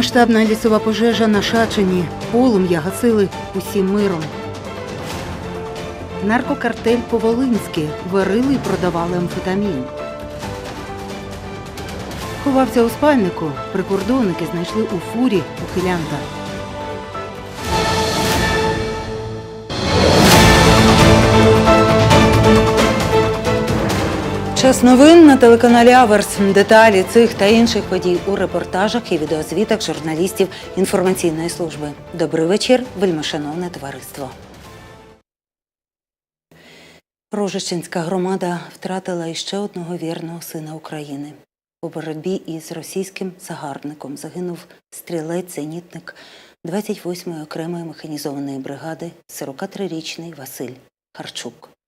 Масштабна лісова пожежа на Шачині. Полум'я гасили усім миром. Наркокартель по-волинськи варили і продавали амфетамін. Ховався у спальнику. Прикордонники знайшли у фурі ухилянта. Час новин на телеканалі Аверс. Деталі цих та інших подій у репортажах і відеозвітах журналістів інформаційної служби. Добрий вечір, вельмишановне товариство. Рожичинська громада втратила іще одного вірного сина України. У боротьбі із російським загарбником загинув стрілець-зенітник 28-ї окремої механізованої бригади 43-річний Василь Харчук.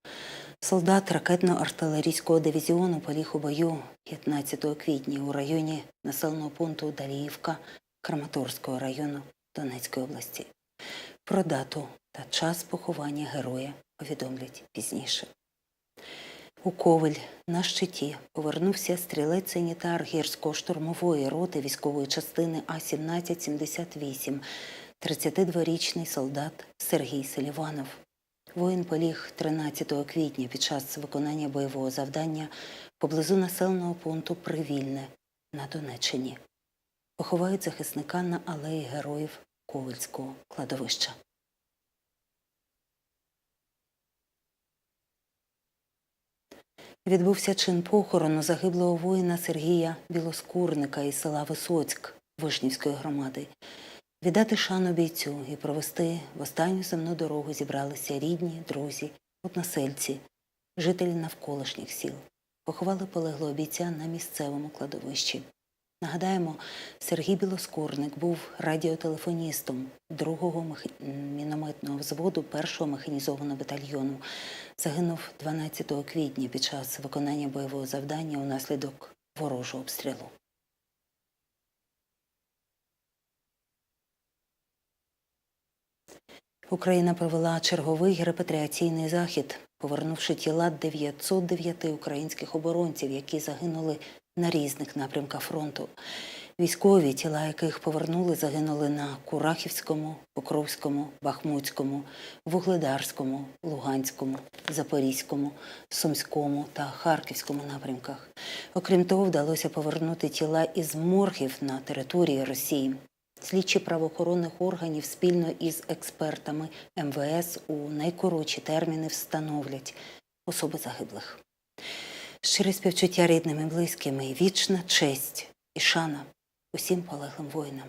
Солдат ракетно-артилерійського дивізіону поліг у бою 15 квітня у районі населеного пункту Даліївка Краматорського району Донецької області. Про дату та час поховання героя повідомлять пізніше. У Ковель на щиті повернувся стрілець-санітар гірсько-штурмової роти військової частини А-1778, 32-річний солдат Сергій Селіванов. Воїн поліг 13 квітня під час виконання бойового завдання поблизу населеного пункту Привільне на Донеччині. Поховають захисника на алеї героїв Ковальського кладовища. Відбувся чин похорону загиблого воїна Сергія Білоскурника із села Висоцьк Вишнівської громади. Віддати шану бійцю і провести в останню земну дорогу зібралися рідні, друзі, односельці, жителі навколишніх сіл. Поховали полеглого бійця на місцевому кладовищі. Нагадаємо, Сергій Білоскурник був радіотелефоністом 2-го мех- мінометного взводу 1-го механізованого батальйону. Загинув 12 квітня під час виконання бойового завдання унаслідок ворожого обстрілу. Україна провела черговий репатріаційний захід, повернувши тіла 909 українських оборонців, які загинули на різних напрямках фронту. Військові, тіла яких повернули, загинули на Курахівському, Покровському, Бахмутському, Вугледарському, Луганському, Запорізькому, Сумському та Харківському напрямках. Окрім того, вдалося повернути тіла із моргів на території Росії. Слідчі правоохоронних органів спільно із експертами МВС у найкоротші терміни встановлять особи загиблих. Щире співчуття рідним і близьким вічна честь і шана усім полеглим воїнам.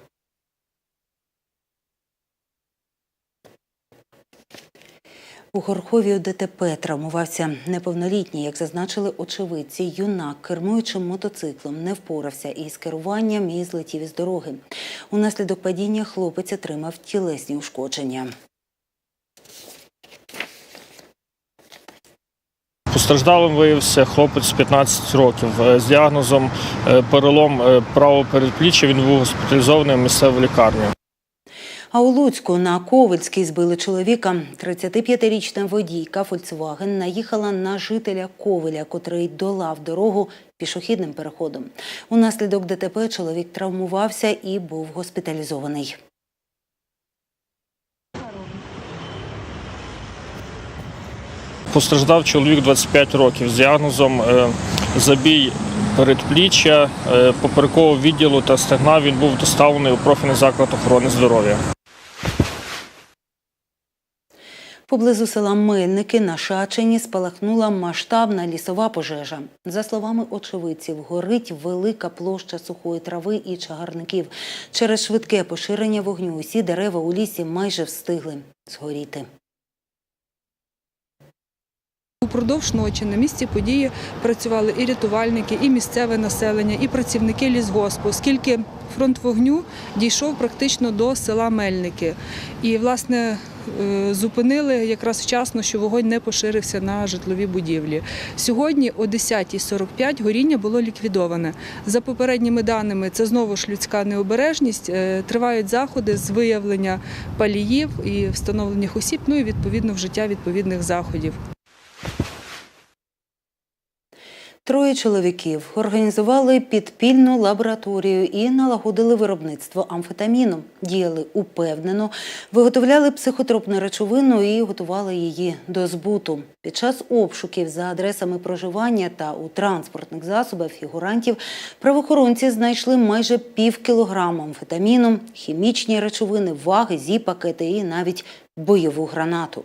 У Горхові у ДТП травмувався неповнолітній, як зазначили очевидці. Юнак, кермуючи мотоциклом, не впорався із керуванням і злетів із дороги. Унаслідок падіння хлопець отримав тілесні ушкодження. Постраждалим виявився хлопець 15 років е, з діагнозом е, перелом е, правого передпліччя. Він був госпіталізований в місцеву лікарню. А у Луцьку на Ковальській збили чоловіка. 35-річна водійка Volkswagen наїхала на жителя Ковеля, котрий долав дорогу пішохідним переходом. Унаслідок ДТП чоловік травмувався і був госпіталізований. Постраждав чоловік 25 років з діагнозом е, забій передпліччя, е, поперекового відділу та стегна. Він був доставлений у профільний заклад охорони здоров'я. Поблизу села Мельники на Шачині спалахнула масштабна лісова пожежа. За словами очевидців, горить велика площа сухої трави і чагарників. Через швидке поширення вогню усі дерева у лісі майже встигли згоріти. Упродовж ночі на місці події працювали і рятувальники, і місцеве населення, і працівники лісгоспу, оскільки фронт вогню дійшов практично до села Мельники. І, власне, зупинили якраз вчасно, що вогонь не поширився на житлові будівлі. Сьогодні о 10.45 горіння було ліквідоване. За попередніми даними, це знову ж людська необережність. Е, Тривають заходи з виявлення паліїв і встановлених осіб, ну і відповідно вжиття відповідних заходів. Троє чоловіків організували підпільну лабораторію і налагодили виробництво амфетаміну. Діяли упевнено, виготовляли психотропну речовину і готували її до збуту. Під час обшуків за адресами проживання та у транспортних засобах фігурантів правоохоронці знайшли майже пів кілограма амфетаміну, хімічні речовини, ваги, зі-пакети і навіть бойову гранату.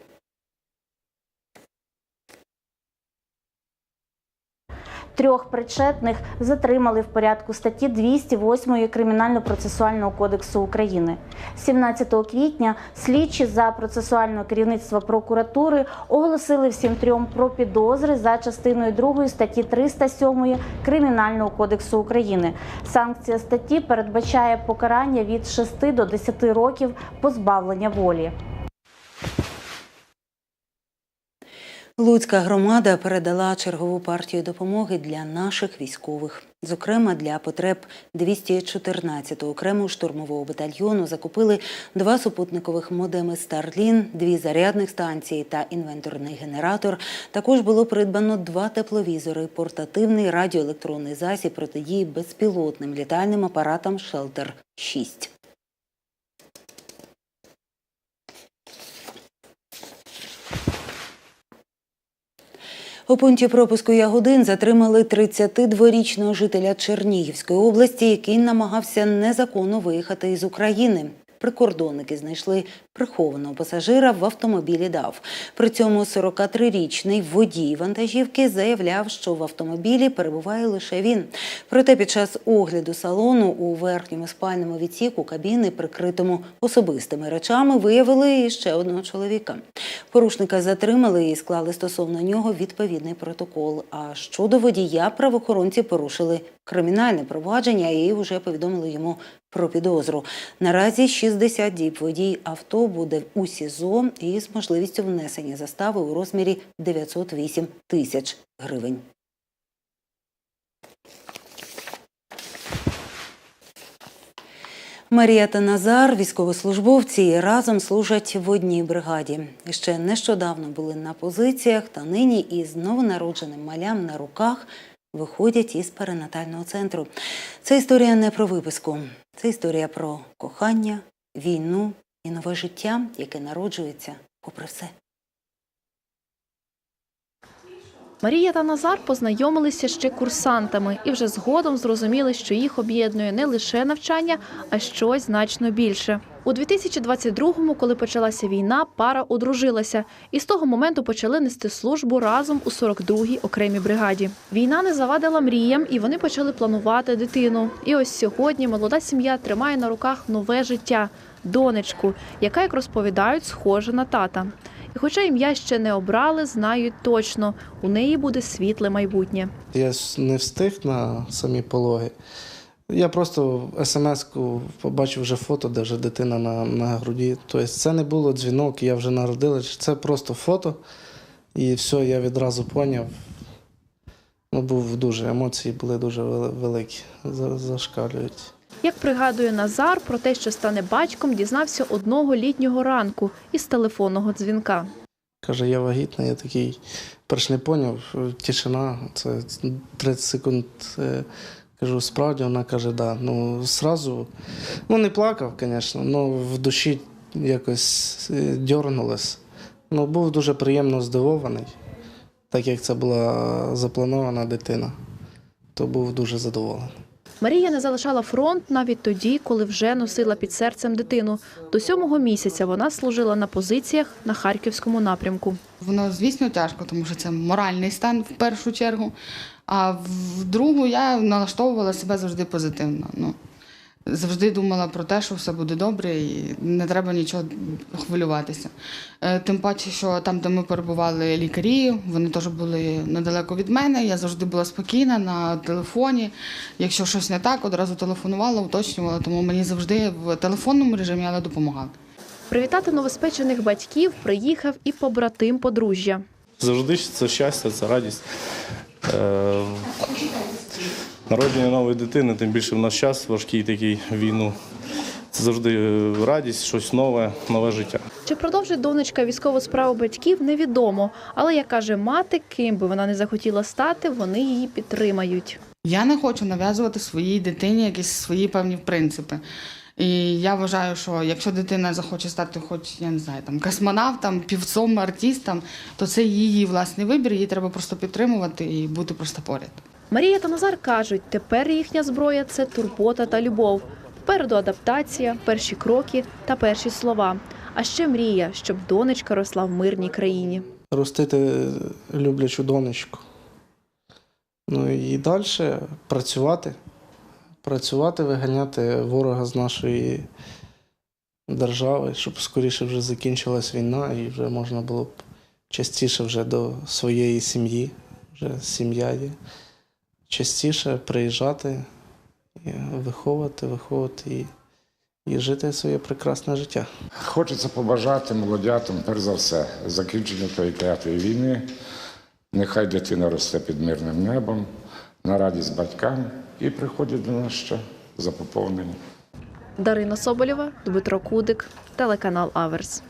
Трьох причетних затримали в порядку статті 208 Кримінально-процесуального кодексу України. 17 квітня слідчі за процесуального керівництва прокуратури оголосили всім трьом про підозри за частиною 2 статті 307 Кримінального кодексу України. Санкція статті передбачає покарання від 6 до 10 років позбавлення волі. Луцька громада передала чергову партію допомоги для наших військових. Зокрема, для потреб 214-го окремого штурмового батальйону закупили два супутникових модеми Старлін, дві зарядних станції та інвенторний генератор. Також було придбано два тепловізори, портативний радіоелектронний засіб протидії безпілотним літальним апаратам Шелтер 6 У пункті пропуску Ягодин затримали 32-річного жителя Чернігівської області, який намагався незаконно виїхати із України. Прикордонники знайшли прихованого пасажира в автомобілі ДАВ. При цьому 43-річний водій вантажівки заявляв, що в автомобілі перебуває лише він. Проте під час огляду салону у верхньому спальному відсіку кабіни, прикритому особистими речами, виявили і ще одного чоловіка. Порушника затримали і склали стосовно нього відповідний протокол. А щодо водія, правоохоронці порушили кримінальне провадження і вже повідомили йому про підозру. Наразі 60 діб водій авто буде у СІЗО із можливістю внесення застави у розмірі 908 тисяч гривень. Марія та Назар, військовослужбовці, разом служать в одній бригаді. Ще нещодавно були на позиціях, та нині із новонародженим малям на руках виходять із перинатального центру. Це історія не про виписку, це історія про кохання, війну і нове життя, яке народжується попри все. Марія та Назар познайомилися ще курсантами і вже згодом зрозуміли, що їх об'єднує не лише навчання, а щось значно більше. У 2022-му, коли почалася війна, пара одружилася і з того моменту почали нести службу разом у 42-й окремій бригаді. Війна не завадила мріям, і вони почали планувати дитину. І ось сьогодні молода сім'я тримає на руках нове життя донечку, яка, як розповідають, схожа на тата. Хоча ім'я ще не обрали, знають точно, у неї буде світле майбутнє. Я не встиг на самі пологи. Я просто смс-ку побачив вже фото, де вже дитина на, на груді. Тобто це не було дзвінок, я вже народилась. Це просто фото. І все, я відразу поняв. Ну, був дуже, емоції були дуже великі, зашкалюють. Як пригадує Назар, про те, що стане батьком, дізнався одного літнього ранку із телефонного дзвінка. Каже, я вагітна, я такий перш не поняв, тишина, це 30 секунд. е, Кажу, справді вона каже, да. Ну, зразу, ну не плакав, звісно, але в душі якось е, дьорнулось. Ну, був дуже приємно здивований, так як це була запланована дитина, то був дуже задоволений. Марія не залишала фронт навіть тоді, коли вже носила під серцем дитину. До сьомого місяця вона служила на позиціях на харківському напрямку. Воно, звісно, тяжко, тому що це моральний стан в першу чергу. А в другу я налаштовувала себе завжди позитивно. Ну, завжди думала про те, що все буде добре і не треба нічого хвилюватися. Е, Тим паче, що там, де ми перебували лікарі, вони теж були недалеко від мене. Я завжди була спокійна на телефоні. Якщо щось не так, одразу телефонувала, уточнювала, тому мені завжди в телефонному режимі але допомагали. Привітати новоспечених батьків приїхав і побратим подружжя. Завжди це щастя, це радість. Е, Народження нової дитини, тим більше в наш час важкий такий війну. Це завжди е, радість, щось нове, нове життя. Чи продовжить донечка військову справу батьків, невідомо. Але як каже мати, ким би вона не захотіла стати, вони її підтримають. Я не хочу нав'язувати своїй дитині якісь свої певні принципи. І я вважаю, що якщо дитина захоче стати, хоч я не знаю, там космонавтом, півцом, артистом, то це її власний вибір. Її треба просто підтримувати і бути просто поряд. Марія та Назар кажуть, тепер їхня зброя це турбота та любов. Попереду адаптація, перші кроки та перші слова. А ще мрія, щоб донечка росла в мирній країні. Ростити люблячу донечку. Ну і далі працювати. Працювати, виганяти ворога з нашої держави, щоб скоріше вже закінчилась війна і вже можна було б частіше вже до своєї сім'ї, вже сім'я є. Частіше приїжджати, і виховувати, виховувати і, і жити своє прекрасне життя. Хочеться побажати молодятам, перш за все, закінчення тої клятої війни. Нехай дитина росте під мирним небом, на радість батькам і приходять до нас ще за поповнення. Дарина Соболєва, Дмитро Кудик, телеканал Аверс.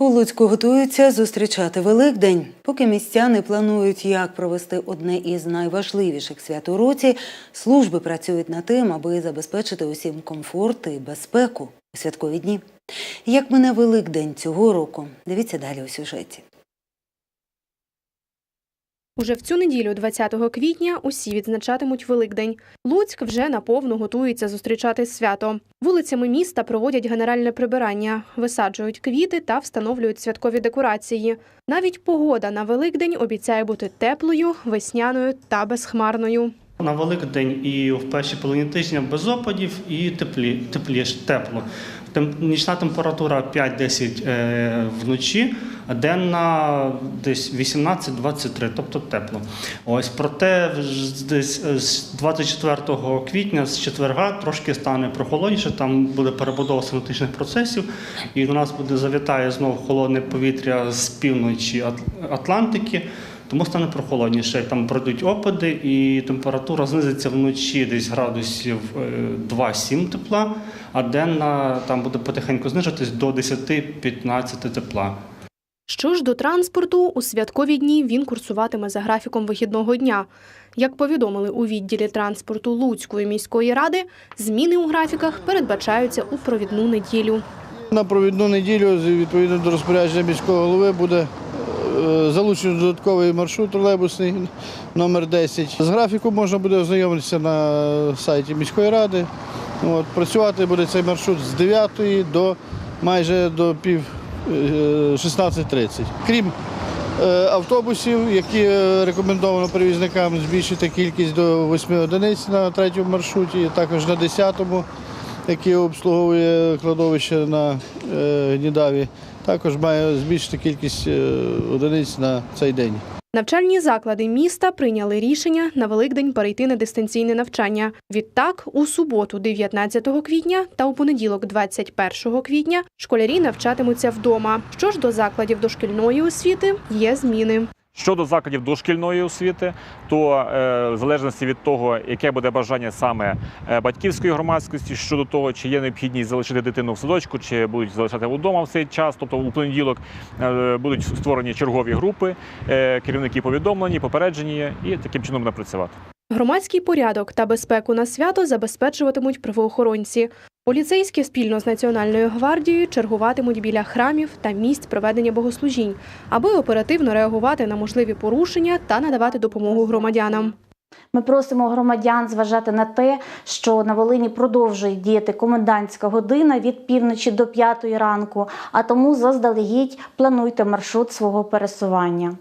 У Луцьку готуються зустрічати Великдень. Поки містяни планують, як провести одне із найважливіших свят у році, служби працюють над тим, аби забезпечити усім комфорт і безпеку у святкові дні. Як мине Великдень цього року? Дивіться далі у сюжеті. Уже в цю неділю, 20 квітня, усі відзначатимуть Великдень. Луцьк вже наповну готується зустрічати свято. Вулицями міста проводять генеральне прибирання, висаджують квіти та встановлюють святкові декорації. Навіть погода на Великдень обіцяє бути теплою, весняною та безхмарною. На Великдень і в першій половині тижня без опадів і теплі, тепліше, тепло. Нічна температура 5-10 е, вночі, а денна десь 18-23, тобто тепло. Ось проте десь е, з 24 квітня, з четверга, трошки стане прохолодніше, там буде перебудова синоптичних процесів, і до нас буде завітає знову холодне повітря з півночі Атлантики. Тому стане прохолодніше. Там пройдуть опади, і температура знизиться вночі десь градусів е, 2-7 тепла, а денна там буде потихеньку знижуватись до 10-15 тепла. Що ж до транспорту, у святкові дні він курсуватиме за графіком вихідного дня. Як повідомили у відділі транспорту Луцької міської ради, зміни у графіках передбачаються у провідну неділю. На провідну неділю, відповідно до розпорядження міського голови, буде е, залучено додатковий маршрут тролейбусний номер 10. З графіком можна буде ознайомитися на сайті міської ради. От, працювати буде цей маршрут з 9 до майже до пів е, 16.30. Крім е, автобусів, які е, рекомендовано перевізникам збільшити кількість до 8 одиниць на третьому маршруті, також на 10-му який обслуговує кладовище на е, Гнідаві, також має збільшити кількість е, одиниць на цей день. Навчальні заклади міста прийняли рішення на Великдень перейти на дистанційне навчання. Відтак, у суботу, 19 квітня та у понеділок, 21 квітня, школярі навчатимуться вдома. Що ж до закладів дошкільної освіти, є зміни. Щодо закладів дошкільної освіти, то е, в залежності від того, яке буде бажання саме е, батьківської громадськості щодо того, чи є необхідність залишити дитину в садочку, чи будуть залишати вдома в цей час, тобто у понеділок е, будуть створені чергові групи, керівники повідомлені, попереджені, і таким чином буде працювати. Громадський порядок та безпеку на свято забезпечуватимуть правоохоронці. Поліцейські спільно з Національною гвардією чергуватимуть біля храмів та місць проведення богослужінь, аби оперативно реагувати на можливі порушення та надавати допомогу громадянам. Ми просимо громадян зважати на те, що на Волині продовжує діяти комендантська година від півночі до п'ятої ранку, а тому заздалегідь плануйте маршрут свого пересування.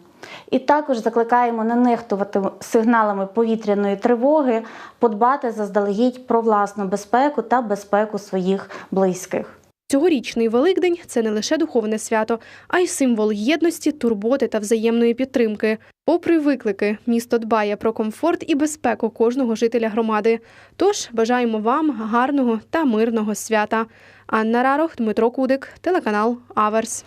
І також закликаємо не нехтувати сигналами повітряної тривоги, подбати заздалегідь про власну безпеку та безпеку своїх близьких. Цьогорічний Великдень це не лише духовне свято, а й символ єдності, турботи та взаємної підтримки. Попри виклики, місто дбає про комфорт і безпеку кожного жителя громади. Тож бажаємо вам гарного та мирного свята. Анна Рарох, Дмитро Кудик, телеканал Аверс.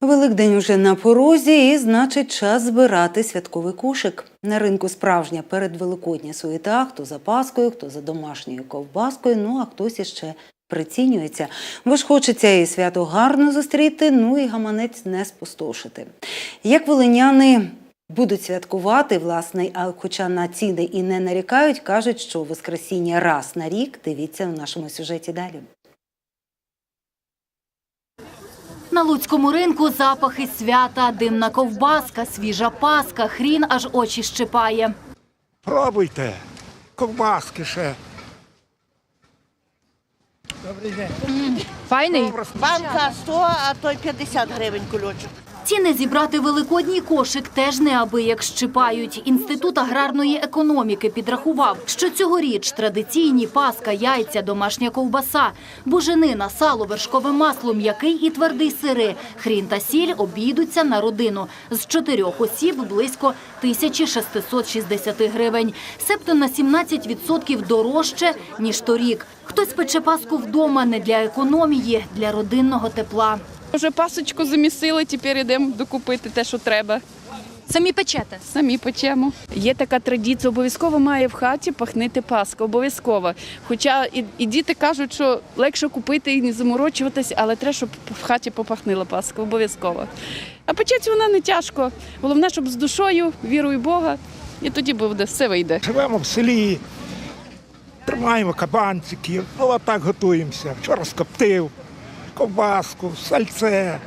Великдень уже на порозі, і значить час збирати святковий кошик. На ринку справжня передвеликодня суєта, хто за паскою, хто за домашньою ковбаскою, ну а хтось іще прицінюється. Бо ж хочеться і свято гарно зустріти, ну і гаманець не спустошити. Як волиняни будуть святкувати, власне, а хоча на ціни і не нарікають, кажуть, що Воскресіння раз на рік. Дивіться в нашому сюжеті далі. На луцькому ринку запахи свята, димна ковбаска, свіжа паска, хрін аж очі щипає. Пробуйте. Ковбаски ще. Файний. Банка 100, а то й 50 гривень кульочок. Ціни зібрати великодній кошик теж неабияк щипають. Інститут аграрної економіки підрахував, що цьогоріч традиційні паска, яйця, домашня ковбаса, буженина, сало, вершкове масло, м'який і твердий сири, хрін та сіль обійдуться на родину. З чотирьох осіб близько 1660 гривень. Себто на 17% дорожче, ніж торік. Хтось пече паску вдома не для економії, для родинного тепла. Вже пасочку замісили, тепер йдемо докупити те, що треба. Самі печете? Самі печемо. Є така традиція, обов'язково має в хаті пахнити паска, обов'язково. Хоча і, і діти кажуть, що легше купити і не заморочуватись, але треба, щоб в хаті попахнила паска, обов'язково. А печеться вона не тяжко. Головне, щоб з душою, вірою Бога, і тоді буде, все вийде. Живемо в селі, тримаємо кабанчиків, ну отак готуємося. Вчора скоптив, ковбаску, сальце.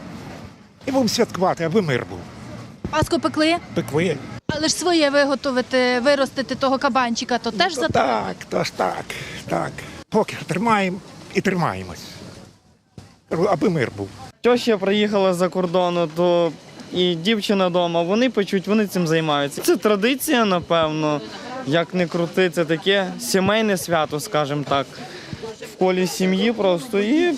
І будемо святкувати, аби мир був. Паску пекли? Пекви. Але ж своє виготовити, виростити того кабанчика, то теж То за так, то ж так, так. Поки тримаємо і тримаємось. Аби мир був. Теща приїхала за кордону, то і дівчина вдома, вони печуть, вони цим займаються. Це традиція, напевно, як не крути, це таке сімейне свято, скажімо так, в колі сім'ї просто. І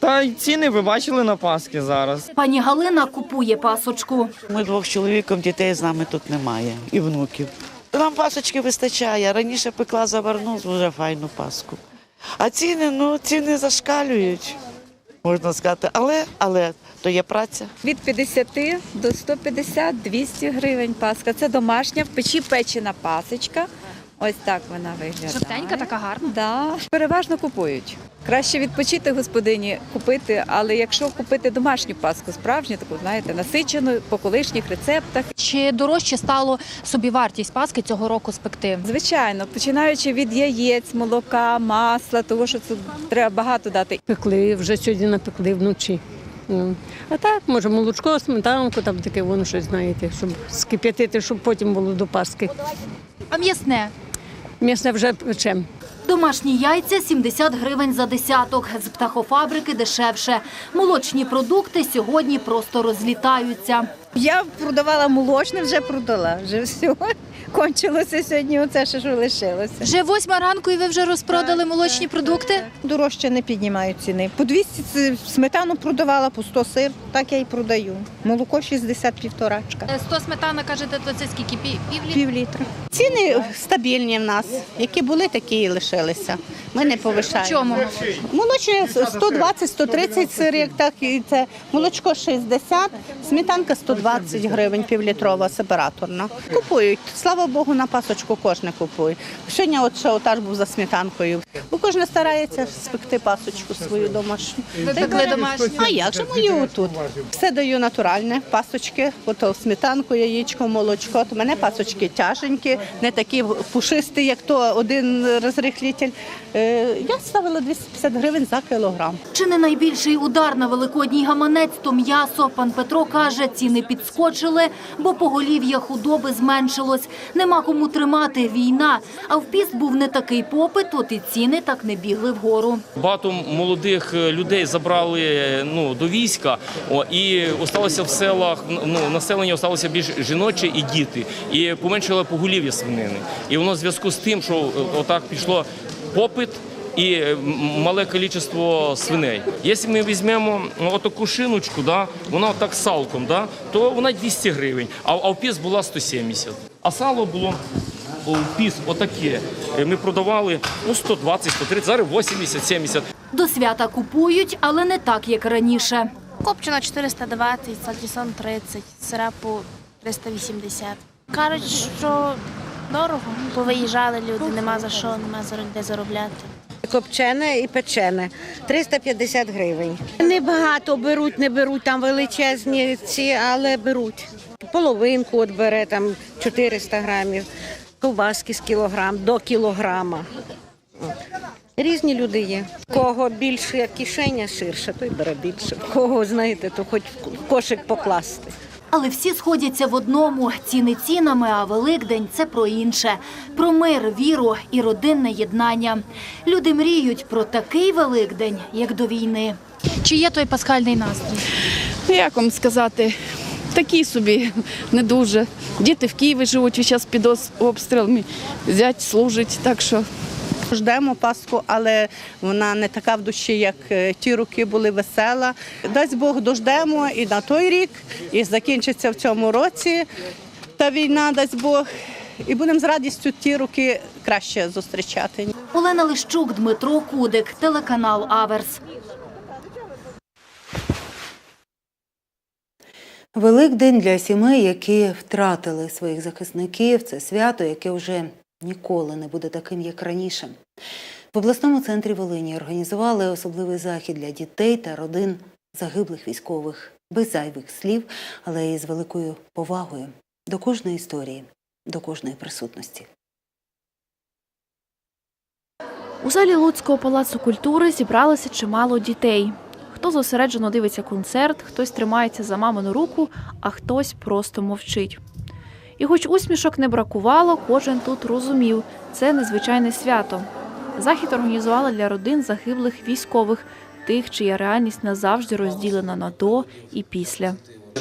та й ціни ви бачили на Паски зараз. Пані Галина купує пасочку. Ми двох чоловіком, дітей з нами тут немає і внуків. Нам пасочки вистачає. Раніше пекла заварну дуже файну паску. А ціни, ну, ціни зашкалюють, можна сказати. Але, але то є праця. Від 50 до 150 200 гривень паска. Це домашня в печі печена пасочка. Ось так вона виглядає. Жовтенька, така гарна. Да. Переважно купують. Краще відпочити господині купити, але якщо купити домашню паску, справжню, таку знаєте, насичену по колишніх рецептах. Чи дорожче стало собівартість паски цього року спекти? Звичайно, починаючи від яєць, молока, масла, того що це треба багато дати. Пекли, вже сьогодні напекли вночі. Ну, А так, може, молочко, сметанку, там таке воно щось, знаєте, щоб скип'ятити, щоб потім було до Паски. А м'ясне? М'ясне вже печем. Домашні яйця 70 гривень за десяток. З птахофабрики дешевше. Молочні продукти сьогодні просто розлітаються. Я продавала молочне, вже продала. Вже все. Кончилося сьогодні, оце ще що лишилося. Вже восьма ранку і ви вже розпродали молочні продукти? Дорожче не піднімають ціни. По 200 сметану продавала, по 100 сир, так я і продаю. Молоко 60 півторачка. 100 сметана, кажете, то це скільки? Пів Пів літра. Ціни стабільні в нас. Які були, такі і лишилися. Ми не повишаємо. Чому? Молочне 120-130 сир, як так і це. Молочко 60, сметанка 120 гривень, півлітрова, сепараторна. Купують. Слава Богу, на пасочку кожен купує. Сьогодні от ще отаж був за сметанкою. Бо кожен старається спекти пасочку свою домашню. Ви пекли домашню? А як же мою тут? Все даю натуральне, пасочки, ото сметанку, яєчко, молочко. То мене пасочки тяженькі, не такі пушисті, як то один розрихлітель. Е, Я ставила 250 гривень за кілограм. Чи не найбільший удар на великодній гаманець то м'ясо? Пан Петро каже, ціни підскочили, бо поголів'я худоби зменшилось. Нема кому тримати війна. А в піст був не такий попит, от і ціни так не бігли вгору. Багато молодих е, людей забрали е, ну, до війська, і осталося в селах, ну, населення осталося більш жіноче і діти. І поменшило поголів'я свинини. І воно в зв'язку з тим, що е, отак пішло попит. І е, мале кількість свиней. Якщо ми візьмемо ну, отаку шиночку, да, вона так салком, да, то вона 200 гривень, а, а в піс була 170. А сало було в піс отаке. Е, Ми продавали ну, 120, 130, зараз 80, 70. До свята купують, але не так, як раніше. Копчена 420, сальтісон 30, сира по 380. Кажуть, що дорого. Повиїжджали люди, нема за що, нема де заробляти. Копчене і печене 350 гривень. Небагато беруть, не беруть там величезні ці, але беруть. Половинку от бере там 400 грамів, ковбаски з кілограм до кілограма. Різні люди є. Кого більше кишеня ширша, той бере більше. Кого, знаєте, то хоч в кошик покласти. Але всі сходяться в одному ціни цінами, а Великдень це про інше: про мир, віру і родинне єднання. Люди мріють про такий Великдень, як до війни. Чи є той пасхальний настрій? Ну, Як вам сказати, такі собі не дуже. Діти в Києві живуть весь час під обстрілами, зять служить, так що Ждемо Пасху, але вона не така в душі, як е, ті роки були весела. Дасть Бог дождемо і на той рік, і закінчиться в цьому році та війна, дасть Бог. І будемо з радістю ті роки краще зустрічати. Олена Лищук, Дмитро Кудик, телеканал Аверс. Великдень для сімей, які втратили своїх захисників, це свято, яке вже ніколи не буде таким, як раніше. В обласному центрі Волині організували особливий захід для дітей та родин загиблих військових, без зайвих слів, але і з великою повагою до кожної історії, до кожної присутності. У залі Луцького палацу культури зібралося чимало дітей. Хто зосереджено дивиться концерт, хтось тримається за мамину руку, а хтось просто мовчить. І хоч усмішок не бракувало, кожен тут розумів, це незвичайне свято. Захід організували для родин загиблих військових, тих, чия реальність назавжди розділена на до і після.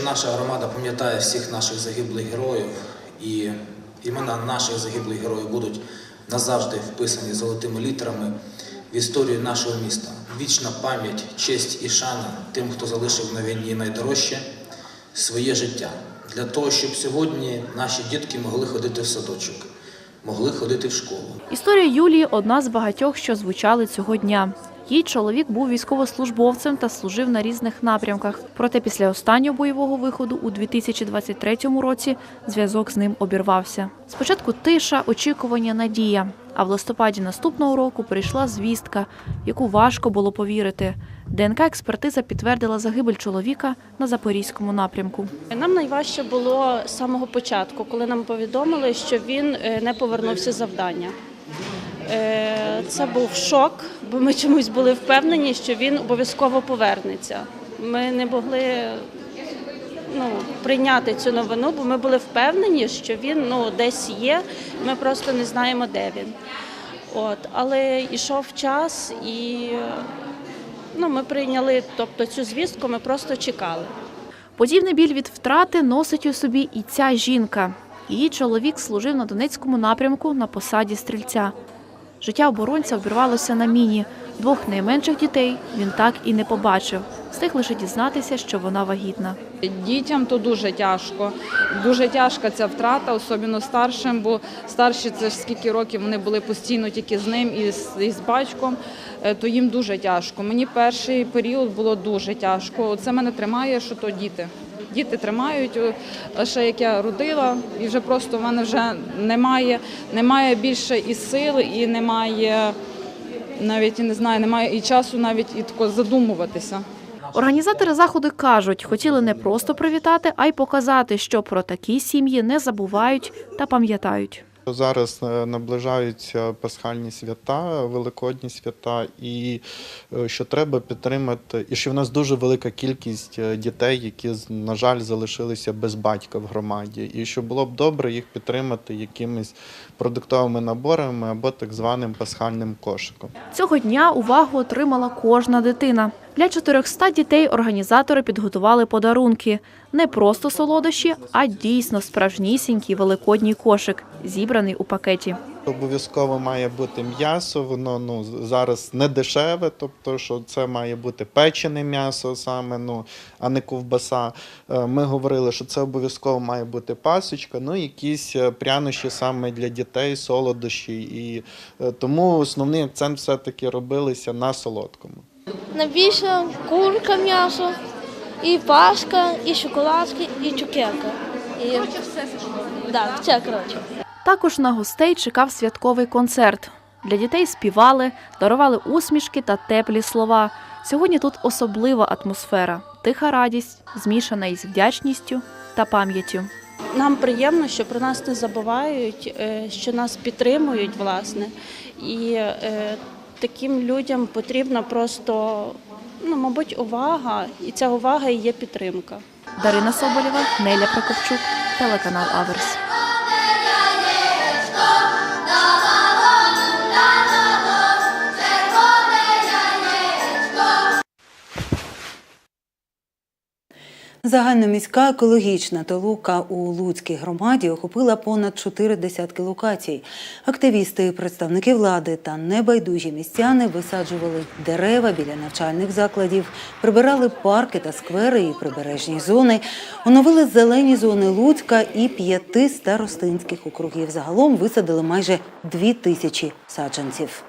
Наша громада пам'ятає всіх наших загиблих героїв, і імена наших загиблих героїв будуть назавжди вписані золотими літерами в історію нашого міста. Вічна пам'ять, честь і шана тим, хто залишив на війні найдорожче своє життя, для того, щоб сьогодні наші дітки могли ходити в садочок, могли ходити в школу. Історія Юлії одна з багатьох, що звучали цього дня. Її чоловік був військовослужбовцем та служив на різних напрямках. Проте після останнього бойового виходу у 2023 році зв'язок з ним обірвався. Спочатку тиша, очікування, надія. А в листопаді наступного року прийшла звістка, яку важко було повірити. ДНК-експертиза підтвердила загибель чоловіка на запорізькому напрямку. Нам найважче було з самого початку, коли нам повідомили, що він е, не повернувся з завдання. Е, Це був шок, бо ми чомусь були впевнені, що він обов'язково повернеться. Ми не могли ну, прийняти цю новину, бо ми були впевнені, що він ну, десь є, ми просто не знаємо, де він. От, але йшов час і ну, ми прийняли тобто, цю звістку, ми просто чекали. Подібний біль від втрати носить у собі і ця жінка. Її чоловік служив на Донецькому напрямку на посаді стрільця. Життя оборонця обірвалося на міні. Двох найменших дітей він так і не побачив. Встиг лише дізнатися, що вона вагітна. Дітям то дуже тяжко. Дуже тяжка ця втрата, особливо старшим, бо старші це ж скільки років вони були постійно тільки з ним і з, і з батьком, е, то їм дуже тяжко. Мені перший період було дуже тяжко. Це мене тримає, що то діти. Діти тримають, ще як я родила, і вже просто в мене вже немає, немає більше і сил, і немає навіть і не знаю, немає і часу навіть і тако задумуватися. Організатори заходу кажуть, хотіли не просто привітати, а й показати, що про такі сім'ї не забувають та пам'ятають. Зараз е, наближаються пасхальні свята, великодні свята, і е, що треба підтримати, і що в нас дуже велика кількість е, дітей, які на жаль залишилися без батька в громаді, і що було б добре їх підтримати якимись продуктовими наборами або так званим пасхальним кошиком. Цього дня увагу отримала кожна дитина. Для 400 дітей організатори підготували подарунки. Не просто солодощі, а дійсно справжнісінький великодній кошик, зібраний у пакеті. Обов'язково має бути м'ясо, воно ну зараз не дешеве, тобто що це має бути печене м'ясо саме, ну а не ковбаса. Е, Ми говорили, що це обов'язково має бути пасочка, ну якісь е, прянощі саме для дітей, солодощі. І е, тому основний акцент все-таки робилися на солодкому. Найбільше курка м'ясо, І пашка, і шоколадки, і цукерка. І... Короче, все Так, все, коротше. Також на гостей чекав святковий концерт. Для дітей співали, дарували усмішки та теплі слова. Сьогодні тут особлива атмосфера, тиха радість, змішана із вдячністю та пам'яттю. Нам приємно, що про нас не забувають, е, що нас підтримують, власне. І е, таким людям потрібна просто, ну, мабуть, увага, і ця увага і є підтримка. Дарина Соболєва, Неля Прокопчук, телеканал Аверс. Загальноміська екологічна толука у Луцькій громаді охопила понад чотири десятки локацій. Активісти, представники влади та небайдужі містяни висаджували дерева біля навчальних закладів, прибирали парки та сквери і прибережні зони, оновили зелені зони Луцька і п'яти старостинських округів. Загалом висадили майже дві тисячі саджанців.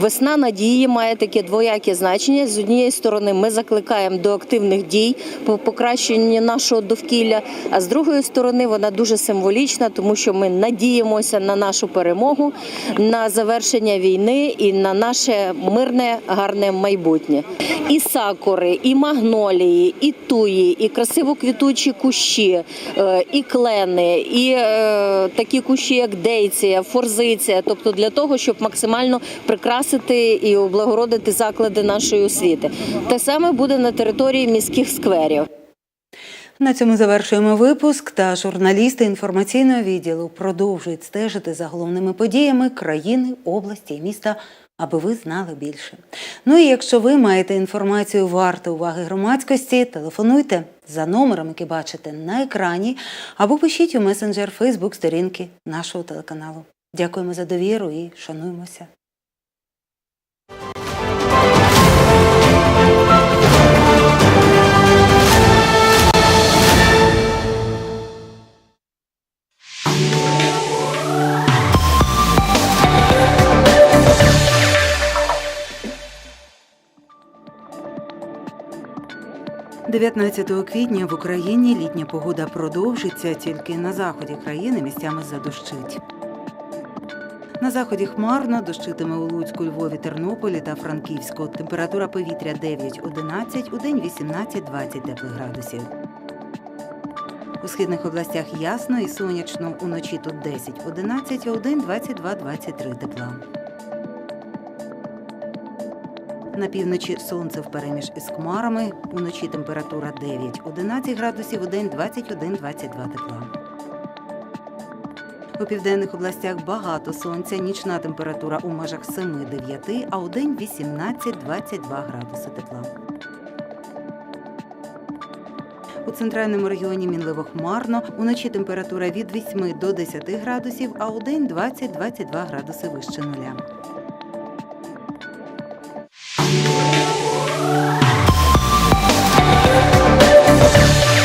Весна надії має таке двояке значення. З однієї сторони, ми закликаємо до активних дій по покращенню нашого довкілля. А з другої сторони, вона дуже символічна, тому що ми надіємося на нашу перемогу, на завершення війни і на наше мирне, гарне майбутнє. І сакури, і магнолії, і туї, і красиво квітучі кущі, е, і клени, і е, такі кущі, як дейція, форзиція, тобто для того, щоб максимально прикрасити і облагородити заклади нашої освіти. Те саме буде на території міських скверів. На цьому завершуємо випуск. Та журналісти інформаційного відділу продовжують стежити за головними подіями країни, області і міста, аби ви знали більше. Ну і якщо ви маєте інформацію варту уваги громадськості, телефонуйте за номером, який бачите на екрані, або пишіть у месенджер Фейсбук сторінки нашого телеканалу. Дякуємо за довіру і шануємося. – 19 квітня в Україні літня погода продовжиться, тільки на заході країни місцями задощить. На заході хмарно дощитиме у Луцьку, Львові, Тернополі та Франківську. Температура повітря 9-11, у день 18-20 теплих градусів. У східних областях ясно і сонячно. Уночі тут 10-11, а у день 22-23 тепла. На півночі сонце впереміж із хмарами. Уночі температура 9-11 градусів, у день 21-22 тепла. У південних областях багато сонця, нічна температура у межах 7-9, а у день 18-22 градуси тепла. У центральному регіоні мінливо хмарно, уночі температура від 8 до 10 градусів, а у день 20-22 градуси вище нуля.